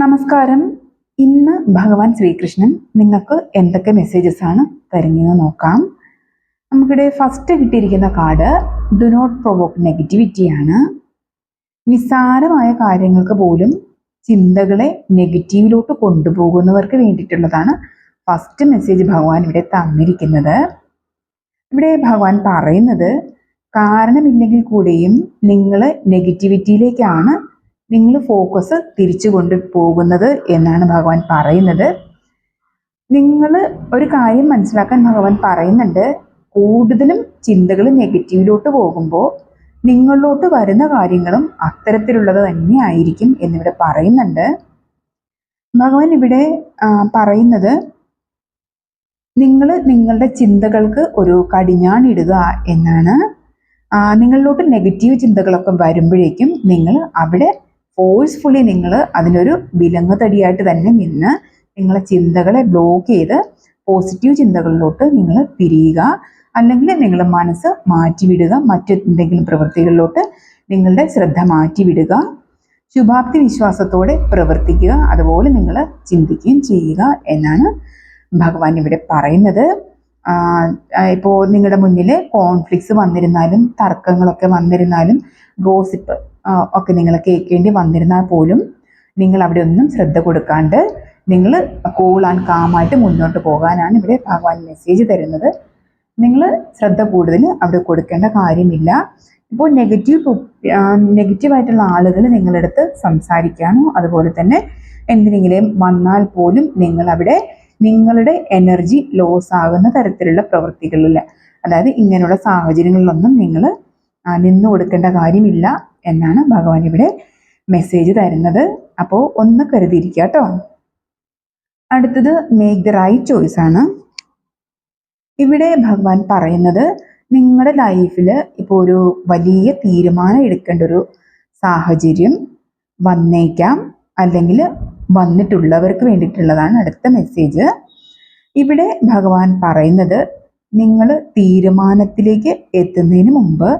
നമസ്കാരം. ഇന്ന് ഭഗവാൻ ശ്രീകൃഷ്ണൻ നിങ്ങൾക്ക് എന്തൊക്കെ മെസ്സേജസ് ആണ് തരുന്നതെന്ന് നോക്കാം. നമുക്കിടെ ഫസ്റ്റ് കിട്ടിയിരിക്കുന്ന കാർഡ് ഡു നോട്ട് പ്രൊവോക്ക് നെഗറ്റിവിറ്റിയാണ് നിസ്സാരമായ കാര്യങ്ങൾക്ക് പോലും ചിന്തകളെ നെഗറ്റീവിലോട്ട് കൊണ്ടുപോകുന്നവർക്ക് വേണ്ടിയിട്ടുള്ളതാണ് ഫസ്റ്റ് മെസ്സേജ് ഭഗവാൻ ഇവിടെ തന്നിരിക്കുന്നത്. ഇവിടെ ഭഗവാൻ പറയുന്നത് കാരണമില്ലെങ്കിൽ കൂടെയും നിങ്ങൾ നെഗറ്റിവിറ്റിയിലേക്കാണ് നിങ്ങൾ ഫോക്കസ് തിരിച്ചു കൊണ്ട് പോകുന്നത് എന്നാണ് ഭഗവാൻ പറയുന്നത്. നിങ്ങൾ ഒരു കാര്യം മനസ്സിലാക്കാൻ ഭഗവാൻ പറയുന്നുണ്ട്. കൂടുതലും ചിന്തകൾ നെഗറ്റീവിലോട്ട് പോകുമ്പോൾ നിങ്ങളിലോട്ട് വരുന്ന കാര്യങ്ങളും അത്തരത്തിലുള്ളത് തന്നെ ആയിരിക്കും എന്നിവിടെ പറയുന്നുണ്ട്. ഭഗവാൻ ഇവിടെ പറയുന്നത് നിങ്ങൾ നിങ്ങളുടെ ചിന്തകൾക്ക് ഒരു കടിഞ്ഞാണിടുക എന്നാണ്. നിങ്ങളിലോട്ട് നെഗറ്റീവ് ചിന്തകളൊക്കെ വരുമ്പോഴേക്കും നിങ്ങൾ അവിടെ ഫോഴ്സ്ഫുള്ളി നിങ്ങൾ അതിനൊരു വിലങ്ങ് തടിയായിട്ട് തന്നെ നിന്ന് നിങ്ങളെ ചിന്തകളെ ബ്ലോക്ക് ചെയ്ത് പോസിറ്റീവ് ചിന്തകളിലോട്ട് നിങ്ങൾ തിരിയുക അല്ലെങ്കിൽ നിങ്ങൾ മനസ്സ് മാറ്റിവിടുക. മറ്റെന്തെങ്കിലും പ്രവൃത്തികളിലോട്ട് നിങ്ങളുടെ ശ്രദ്ധ മാറ്റിവിടുക. ശുഭാപ്തി വിശ്വാസത്തോടെ പ്രവർത്തിക്കുക. അതുപോലെ നിങ്ങൾ ചിന്തിക്കുകയും ചെയ്യുക എന്നാണ് ഭഗവാൻ ഇവിടെ പറയുന്നത്. ഇപ്പോൾ നിങ്ങളുടെ മുന്നിൽ കോൺഫ്ലിക്ട്സ് വന്നിരുന്നാലും തർക്കങ്ങളൊക്കെ വന്നിരുന്നാലും ഗോസിപ്പ് ഒക്കെ നിങ്ങൾ കേൾക്കേണ്ടി വന്നിരുന്നാൽ പോലും നിങ്ങൾ അവിടെ ഒന്നും ശ്രദ്ധ കൊടുക്കാണ്ട് നിങ്ങൾ കൂൾ ആൻഡ് കാമായിട്ട് മുന്നോട്ട് പോകാനാണ് ഇവിടെ ഭഗവാൻ മെസ്സേജ് തരുന്നത്. നിങ്ങൾ ശ്രദ്ധ കൂടുതൽ അവിടെ കൊടുക്കേണ്ട കാര്യമില്ല. ഇപ്പോൾ നെഗറ്റീവ് നെഗറ്റീവ് നെഗറ്റീവായിട്ടുള്ള ആളുകൾ നിങ്ങളടുത്ത് സംസാരിക്കാനോ അതുപോലെ തന്നെ എന്തിനെങ്കിലും വന്നാൽ പോലും നിങ്ങൾ അവിടെ നിങ്ങളുടെ എനർജി ലോസ് ആകുന്ന തരത്തിലുള്ള പ്രവൃത്തികളില്ല അതായത് ഇങ്ങനെയുള്ള സാഹചര്യങ്ങളിലൊന്നും നിങ്ങൾ നിന്നു കൊടുക്കേണ്ട കാര്യമില്ല എന്നാണ് ഭഗവാൻ ഇവിടെ മെസ്സേജ് തരുന്നത്. അപ്പോൾ ഒന്ന് കരുതിയിരിക്കുക കേട്ടോ. അടുത്തത് മേക്ക് ദ റൈറ്റ് ചോയ്സ് ആണ്. ഇവിടെ ഭഗവാൻ പറയുന്നത് നിങ്ങളുടെ ലൈഫിൽ ഇപ്പോൾ ഒരു വലിയ തീരുമാനം എടുക്കേണ്ട ഒരു സാഹചര്യം വന്നേക്കാം. അല്ലെങ്കിൽ വന്നിട്ടുള്ളവർക്ക് വേണ്ടിയിട്ടുള്ളതാണ് അടുത്ത മെസ്സേജ് ഇവിടെ ഭഗവാൻ പറയുന്നത് നിങ്ങൾ തീരുമാനത്തിലേക്ക് എത്തുന്നതിന് മുമ്പ്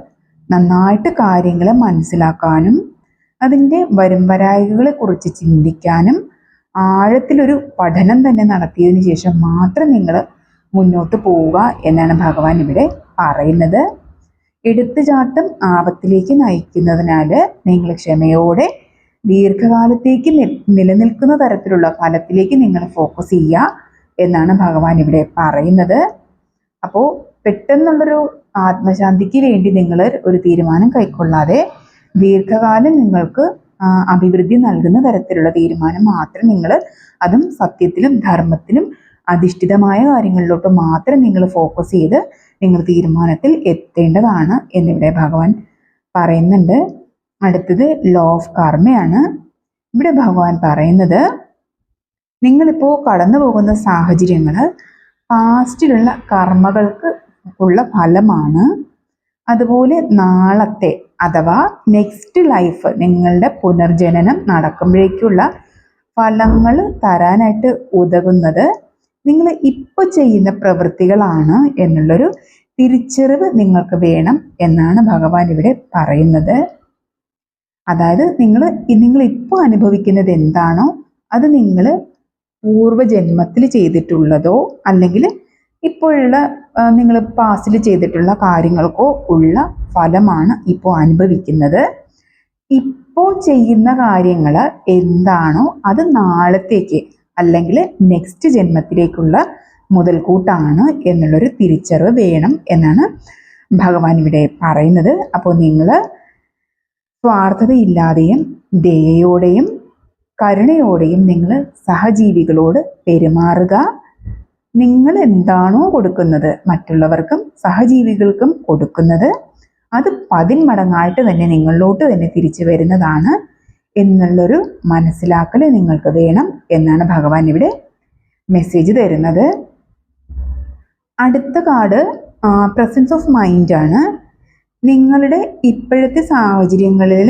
നന്നായിട്ട് കാര്യങ്ങളെ മനസ്സിലാക്കാനും അതിന്റെ വരുംവരായകളെ കുറിച്ച് ചിന്തിക്കാനും ആഴത്തിലൊരു പഠനം തന്നെ നടത്തിയതിന് ശേഷം മാത്രം നിങ്ങൾ മുന്നോട്ട് പോവുക എന്നാണ് ഭഗവാൻ ഇവിടെ പറയുന്നത്. എടുത്തുചാട്ടം ആപത്തിലേക്ക് നയിക്കുന്നതിനാൽ നിങ്ങൾ ക്ഷമയോടെ ദീർഘകാലത്തേക്ക് നിലനിൽക്കുന്ന തരത്തിലുള്ള ഫലത്തിലേക്ക് നിങ്ങൾ ഫോക്കസ് ചെയ്യുക എന്നാണ് ഭഗവാൻ ഇവിടെ പറയുന്നത്. അപ്പോൾ പെട്ടെന്നുള്ളൊരു ആത്മശാന്തിക്ക് വേണ്ടി നിങ്ങൾ ഒരു തീരുമാനം കൈക്കൊള്ളാതെ ദീർഘകാലം നിങ്ങൾക്ക് അഭിവൃദ്ധി നൽകുന്ന തരത്തിലുള്ള തീരുമാനം മാത്രം നിങ്ങൾ അതും സത്യത്തിലും ധർമ്മത്തിലും അധിഷ്ഠിതമായ കാര്യങ്ങളിലോട്ട് മാത്രം നിങ്ങൾ ഫോക്കസ് ചെയ്ത് നിങ്ങൾ തീരുമാനത്തിൽ എത്തേണ്ടതാണ് എന്നിവിടെ ഭഗവാൻ പറയുന്നുണ്ട്. അടുത്തത് ലോ ഓഫ് കർമ്മയാണ് ഇവിടെ ഭഗവാൻ പറയുന്നത് നിങ്ങളിപ്പോൾ കടന്നു പോകുന്ന സാഹചര്യങ്ങൾ പാസ്റ്റിലുള്ള കർമ്മകൾക്ക് ഉള്ള ഫലമാണ് അതുപോലെ നാളത്തെ അഥവാ നെക്സ്റ്റ് ലൈഫ് നിങ്ങളുടെ പുനർജനനം നടക്കുമ്പോഴേക്കുള്ള ഫലങ്ങൾ തരാനായിട്ട് ഉതകുന്നത് നിങ്ങൾ ഇപ്പോൾ ചെയ്യുന്ന പ്രവൃത്തികളാണ് എന്നുള്ളൊരു തിരിച്ചറിവ് നിങ്ങൾക്ക് വേണം എന്നാണ് ഭഗവാൻ ഇവിടെ പറയുന്നത്. അതായത് നിങ്ങൾ നിങ്ങൾ ഇപ്പോൾ അനുഭവിക്കുന്നത് എന്താണോ അത് നിങ്ങൾ പൂർവജന്മത്തിൽ ചെയ്തിട്ടുള്ളതോ അല്ലെങ്കിൽ ഇപ്പോഴുള്ള നിങ്ങൾ പാസ്റ്റിൽ ചെയ്തിട്ടുള്ള കാര്യങ്ങൾക്കോ ഉള്ള ഫലമാണ് ഇപ്പോൾ അനുഭവിക്കുന്നത്. ഇപ്പോൾ ചെയ്യുന്ന കാര്യങ്ങൾ എന്താണോ അത് നാളത്തേക്ക് അല്ലെങ്കിൽ നെക്സ്റ്റ് ജന്മത്തിലേക്കുള്ള മുതൽക്കൂട്ടാണ് എന്നുള്ളൊരു തിരിച്ചറിവ് വേണം എന്നാണ് ഭഗവാൻ ഇവിടെ പറയുന്നത്. അപ്പോൾ നിങ്ങൾ സ്വാർത്ഥതയില്ലാതെയും ദയയോടെയും കരുണയോടെയും നിങ്ങൾ സഹജീവികളോട് പെരുമാറുക. നിങ്ങൾ എന്താണോ കൊടുക്കുന്നത് മറ്റുള്ളവർക്കും സഹജീവികൾക്കും കൊടുക്കുന്നത് അത് പതിന്മടങ്ങായിട്ട് തന്നെ നിങ്ങളിലോട്ട് തന്നെ തിരിച്ചു വരുന്നതാണ് എന്നുള്ളൊരു മനസ്സിലാക്കൽ നിങ്ങൾക്ക് വേണം എന്നാണ് ഭഗവാൻ ഇവിടെ മെസ്സേജ് തരുന്നത്. അടുത്ത കാർഡ് പ്രസൻസ് ഓഫ് മൈൻഡാണ് നിങ്ങളുടെ ഇപ്പോഴത്തെ സാഹചര്യങ്ങളിൽ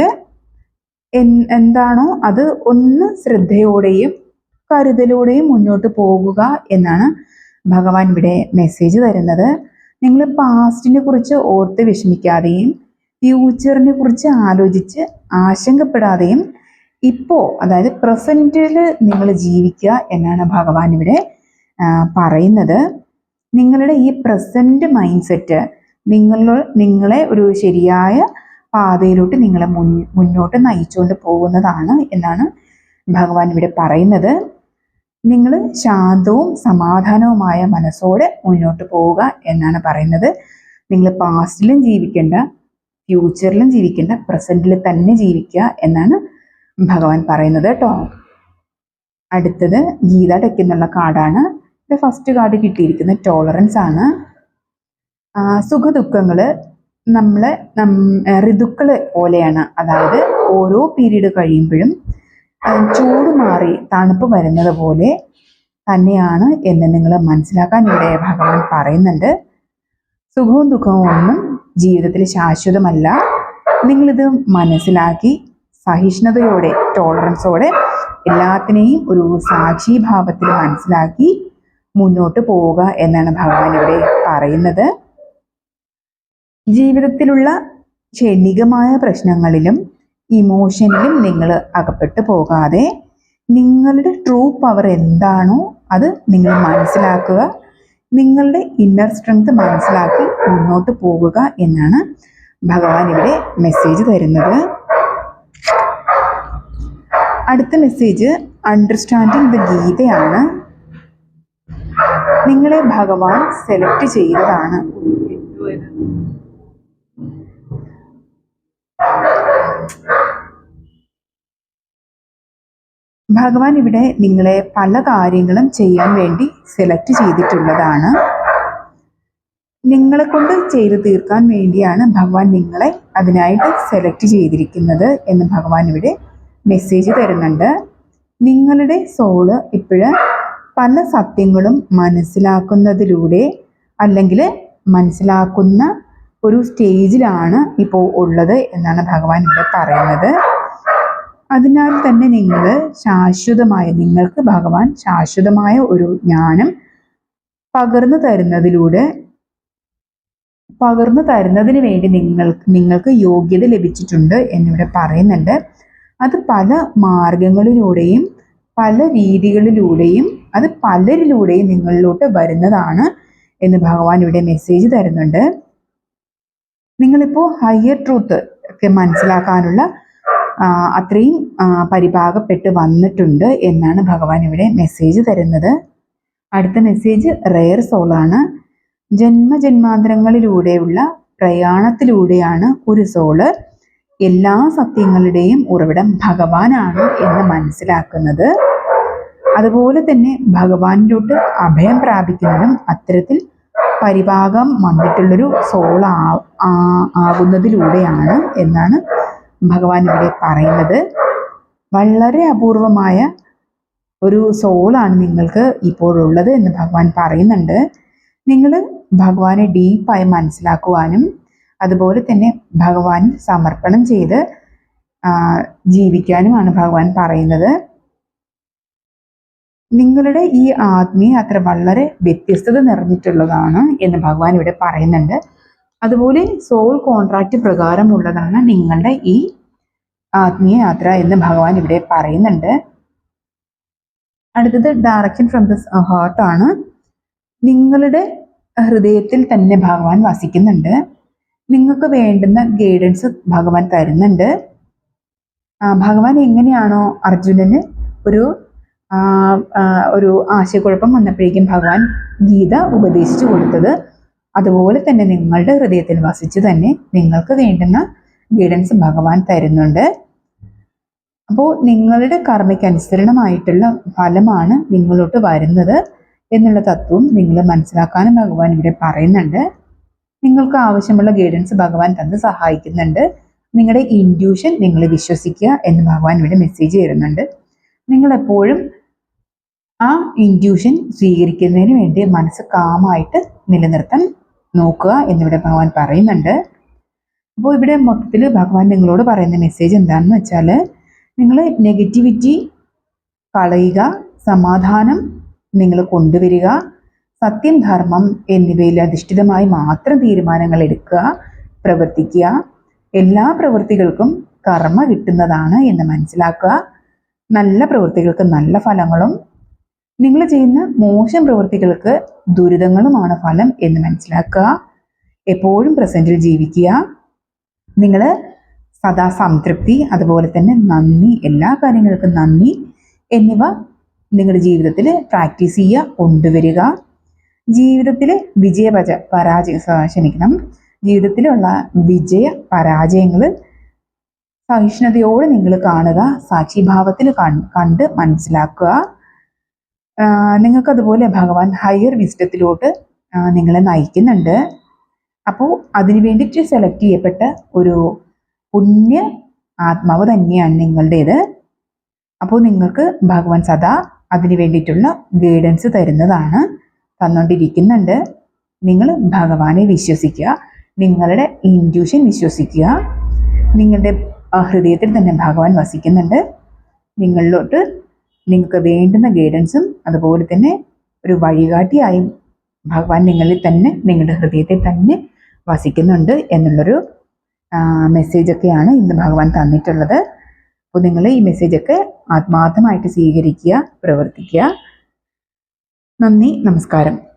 എന്താണോ അത് ഒന്ന് ശ്രദ്ധയോടെയും കരുതലോടെയും മുന്നോട്ട് പോകുക എന്നാണ് ഭഗവാൻ ഇവിടെ മെസ്സേജ് തരുന്നത്. നിങ്ങൾ പാസ്റ്റിനെ കുറിച്ച് ഓർത്ത് വിഷമിക്കാതെയും ഫ്യൂച്ചറിനെ കുറിച്ച് ആലോചിച്ച് ആശങ്കപ്പെടാതെയും ഇപ്പോൾ അതായത് പ്രസന്റിൽ നിങ്ങൾ ജീവിക്കുക എന്നാണ് ഭഗവാൻ ഇവിടെ പറയുന്നത്. നിങ്ങളുടെ ഈ പ്രസന്റ് മൈൻഡ് സെറ്റ് നിങ്ങൾ നിങ്ങളെ ഒരു ശരിയായ പാതയിലോട്ട് നിങ്ങളെ മുന്നോട്ട് നയിച്ചുകൊണ്ട് പോകുന്നതാണ് എന്നാണ് ഭഗവാൻ ഇവിടെ പറയുന്നത്. നിങ്ങൾ ശാന്തവും സമാധാനവുമായ മനസ്സോടെ മുന്നോട്ട് പോവുക എന്നാണ് പറയുന്നത്. നിങ്ങൾ പാസ്റ്റിലും ജീവിക്കേണ്ട ഫ്യൂച്ചറിലും ജീവിക്കേണ്ട പ്രസന്റിൽ തന്നെ ജീവിക്കുക എന്നാണ് ഭഗവാൻ പറയുന്നത് കേട്ടോ. അടുത്തത് ഗീത ടെക്കുന്നുള്ള കാർഡാണ്. ഫസ്റ്റ് കാർഡ് കിട്ടിയിരിക്കുന്നത് ടോളറൻസ് ആണ്. സുഖ സുഖദുഃഖങ്ങൾ നമ്മളെ നം ഋതുക്കൾ പോലെയാണ്. അതായത് ഓരോ പീരീഡ് കഴിയുമ്പോഴും ചൂട് മാറി തണുപ്പ് വരുന്നത് പോലെ തന്നെയാണ് എന്ന് നിങ്ങൾ മനസ്സിലാക്കാൻ ഇവിടെ ഭഗവാൻ പറയുന്നുണ്ട്. സുഖവും ദുഃഖവും ഒന്നും ജീവിതത്തിൽ ശാശ്വതമല്ല. നിങ്ങളിത് മനസ്സിലാക്കി സഹിഷ്ണുതയോടെ ടോളറൻസോടെ എല്ലാത്തിനെയും ഒരു സാക്ഷിഭാവത്തിൽ മനസ്സിലാക്കി മുന്നോട്ട് പോവുക എന്നാണ് ഭഗവാൻ ഇവിടെ പറയുന്നത്. ജീവിതത്തിലുള്ള ക്ഷണികമായ പ്രശ്നങ്ങളിലും ഇമോഷനിലും നിങ്ങൾ അകപ്പെട്ടു പോകാതെ നിങ്ങളുടെ ട്രൂ പവർ എന്താണോ അത് നിങ്ങൾ മനസ്സിലാക്കുക നിങ്ങളുടെ ഇന്നർ സ്ട്രെങ്ത് മനസ്സിലാക്കി മുന്നോട്ട് പോകുക എന്നാണ് ഭഗവാൻ ഇവിടെ മെസ്സേജ് തരുന്നത്. അടുത്ത മെസ്സേജ് അണ്ടർസ്റ്റാൻഡിങ് ദ ഗീതയാണ്. നിങ്ങളെ ഭഗവാൻ സെലക്ട് ചെയ്തതാണ്. ഭഗവാൻ ഇവിടെ നിങ്ങളെ പല കാര്യങ്ങളും ചെയ്യാൻ വേണ്ടി സെലക്ട് ചെയ്തിട്ടുള്ളതാണ്. നിങ്ങളെ കൊണ്ട് ചെയ്തു തീർക്കാൻ വേണ്ടിയാണ് ഭഗവാൻ നിങ്ങളെ അതിനായിട്ട് സെലക്ട് ചെയ്തിരിക്കുന്നത് എന്ന് ഭഗവാൻ ഇവിടെ മെസ്സേജ് തരുന്നുണ്ട്. നിങ്ങളുടെ സോൾ ഇപ്പോഴ് പല സത്യങ്ങളും മനസ്സിലാക്കുന്നതിലൂടെ അല്ലെങ്കിൽ മനസ്സിലാക്കുന്ന ഒരു സ്റ്റേജിലാണ് ഇപ്പോൾ ഉള്ളത് എന്നാണ് ഭഗവാൻ ഇവിടെ പറയുന്നത്. അതിനാൽ തന്നെ നിങ്ങൾ ശാശ്വതമായ നിങ്ങൾക്ക് ഭഗവാൻ ശാശ്വതമായ ഒരു ജ്ഞാനം പകർന്നു തരുന്നതിലൂടെ പകർന്നു തരുന്നതിന് വേണ്ടി നിങ്ങൾ നിങ്ങൾക്ക് യോഗ്യത ലഭിച്ചിട്ടുണ്ട് എന്നിവിടെ പറയുന്നുണ്ട്. അത് പല മാർഗങ്ങളിലൂടെയും പല രീതികളിലൂടെയും അത് പലരിലൂടെയും നിങ്ങളിലോട്ട് വരുന്നതാണ് എന്ന് ഭഗവാൻ ഇവിടെ മെസ്സേജ് തരുന്നുണ്ട്. നിങ്ങളിപ്പോൾ ഹയർ ട്രൂത്ത് ഒക്കെ മനസ്സിലാക്കാനുള്ള അത്രയും പരിഭാഗപ്പെട്ട് വന്നിട്ടുണ്ട് എന്നാണ് ഭഗവാൻ ഇവിടെ മെസ്സേജ് തരുന്നത്. അടുത്ത മെസ്സേജ് റെയർ സോളാണ് ജന്മജന്മാന്തരങ്ങളിലൂടെയുള്ള പ്രയാണത്തിലൂടെയാണ് ഒരു സോൾ എല്ലാ സത്യങ്ങളുടെയും ഉറവിടം ഭഗവാനാണ് എന്ന് മനസ്സിലാക്കുന്നത്. അതുപോലെ തന്നെ ഭഗവാനിലോട്ട് അഭയം പ്രാപിക്കുന്നതും അത്തരത്തിൽ പരിഭാഗം വന്നിട്ടുള്ളൊരു സോൾ ആകുന്നതിലൂടെയാണ് എന്നാണ് ഭഗവാൻ ഇവിടെ പറയുന്നത്. വളരെ അപൂർവമായ ഒരു സോളാണ് നിങ്ങൾക്ക് ഇപ്പോഴുള്ളത് എന്ന് ഭഗവാൻ പറയുന്നുണ്ട്. നിങ്ങൾ ഭഗവാനെ ഡീപ്പായി മനസ്സിലാക്കുവാനും അതുപോലെ തന്നെ ഭഗവാൻ സമർപ്പണം ചെയ്ത് ജീവിക്കാനുമാണ് ഭഗവാൻ പറയുന്നത്. നിങ്ങളുടെ ഈ ആത്മീയ അത്ര വളരെ വ്യത്യസ്തത നിറഞ്ഞിട്ടുള്ളതാണ് എന്ന് ഭഗവാൻ ഇവിടെ പറയുന്നുണ്ട്. അതുപോലെ സോൾ കോൺട്രാക്റ്റ് പ്രകാരമുള്ളതാണ് നിങ്ങളുടെ ഈ ആത്മീയ യാത്ര എന്ന് ഭഗവാൻ ഇവിടെ പറയുന്നുണ്ട്. അടുത്തത് ഡയറക്ഷൻ ഫ്രം ദ ആണ്. നിങ്ങളുടെ ഹൃദയത്തിൽ തന്നെ ഭഗവാൻ വസിക്കുന്നുണ്ട്. നിങ്ങൾക്ക് വേണ്ടുന്ന ഗൈഡൻസ് ഭഗവാൻ തരുന്നുണ്ട്. ഭഗവാൻ എങ്ങനെയാണോ അർജുനന് ഒരു ഒരു ആശയക്കുഴപ്പം വന്നപ്പോഴേക്കും ഭഗവാൻ ഗീത ഉപദേശിച്ചു കൊടുത്തത്. അതുപോലെ തന്നെ നിങ്ങളുടെ ഹൃദയത്തിൽ വസിച്ച് തന്നെ നിങ്ങൾക്ക് വേണ്ടുന്ന ഗൈഡൻസ് ഭഗവാൻ തരുന്നുണ്ട്. അപ്പോൾ നിങ്ങളുടെ കർമ്മയ്ക്ക് അനുസരണമായിട്ടുള്ള ഫലമാണ് നിങ്ങളോട്ട് വരുന്നത് എന്നുള്ള തത്വം നിങ്ങൾ മനസ്സിലാക്കാനും ഭഗവാൻ ഇവിടെ പറയുന്നുണ്ട്. നിങ്ങൾക്ക് ആവശ്യമുള്ള ഗൈഡൻസ് ഭഗവാൻ തന്ന് സഹായിക്കുന്നുണ്ട്. നിങ്ങളുടെ ഇൻഡ്യൂഷൻ നിങ്ങൾ വിശ്വസിക്കുക എന്ന് ഭഗവാൻ ഇവിടെ മെസ്സേജ് തരുന്നുണ്ട്. നിങ്ങൾ എപ്പോഴും ആ ഇൻഡ്യൂഷൻ സ്വീകരിക്കുന്നതിന് വേണ്ടി മനസ്സ് കാമായിട്ട് നിലനിർത്താൻ നോക്കുക എന്നിവിടെ ഭഗവാൻ പറയുന്നുണ്ട്. അപ്പോൾ ഇവിടെ മൊത്തത്തിൽ ഭഗവാൻ നിങ്ങളോട് പറയുന്ന മെസ്സേജ് എന്താണെന്ന് വെച്ചാൽ നിങ്ങൾ നെഗറ്റിവിറ്റി കളയുക സമാധാനം നിങ്ങൾ കൊണ്ടുവരിക സത്യം ധർമ്മം എന്നിവയിൽ അധിഷ്ഠിതമായി മാത്രം തീരുമാനങ്ങൾ എടുക്കുക പ്രവർത്തിക്കുക. എല്ലാ പ്രവൃത്തികൾക്കും കർമ്മ കിട്ടുന്നതാണ് എന്ന് മനസ്സിലാക്കുക. നല്ല പ്രവൃത്തികൾക്ക് നല്ല ഫലങ്ങളും നിങ്ങൾ ചെയ്യുന്ന മോശം പ്രവൃത്തികൾക്ക് ദുരിതങ്ങളുമാണ് ഫലം എന്ന് മനസ്സിലാക്കുക. എപ്പോഴും പ്രസന്റിൽ ജീവിക്കുക. നിങ്ങൾ സദാ സംതൃപ്തി അതുപോലെ തന്നെ നന്ദി എല്ലാ കാര്യങ്ങൾക്കും നന്ദി എന്നിവ നിങ്ങളുടെ ജീവിതത്തിൽ പ്രാക്ടീസ് ചെയ്യുക കൊണ്ടുവരിക. ജീവിതത്തിൽ വിജയ പരാ പരാജയ ക്ഷമിക്കണം. ജീവിതത്തിലുള്ള വിജയ പരാജയങ്ങൾ സഹിഷ്ണുതയോടെ നിങ്ങൾ കാണുക സാക്ഷിഭാവത്തിൽ കണ്ട് മനസ്സിലാക്കുക. നിങ്ങൾക്കതുപോലെ ഭഗവാൻ ഹയർ വിസ്റ്റത്തിലോട്ട് നിങ്ങളെ നയിക്കുന്നുണ്ട്. അപ്പോൾ അതിനു വേണ്ടിയിട്ട് സെലക്ട് ചെയ്യപ്പെട്ട ഒരു പുണ്യ ആത്മാവ് തന്നെയാണ് നിങ്ങളുടേത്. അപ്പോൾ നിങ്ങൾക്ക് ഭഗവാൻ സദാ അതിനു വേണ്ടിയിട്ടുള്ള ഗൈഡൻസ് തരുന്നതാണ് തന്നുകൊണ്ടിരിക്കുന്നുണ്ട് നിങ്ങൾ ഭഗവാനെ വിശ്വസിക്കുക നിങ്ങളുടെ ഇൻഡ്യൂഷൻ വിശ്വസിക്കുക. നിങ്ങളുടെ ഹൃദയത്തിൽ തന്നെ ഭഗവാൻ വസിക്കുന്നുണ്ട്. നിങ്ങളിലോട്ട് നിങ്ങൾക്ക് വേണ്ടുന്ന ഗൈഡൻസും അതുപോലെ തന്നെ ഒരു വഴികാട്ടിയായും ഭഗവാൻ നിങ്ങളിൽ തന്നെ നിങ്ങളുടെ ഹൃദയത്തിൽ തന്നെ വസിക്കുന്നുണ്ട് എന്നുള്ളൊരു മെസ്സേജൊക്കെയാണ് ഇന്ന് ഭഗവാൻ തന്നിട്ടുള്ളത്. അപ്പോൾ നിങ്ങൾ ഈ മെസ്സേജൊക്കെ ആത്മാർത്ഥമായിട്ട് സ്വീകരിക്കുക പ്രവർത്തിക്കുക. നന്ദി നമസ്കാരം.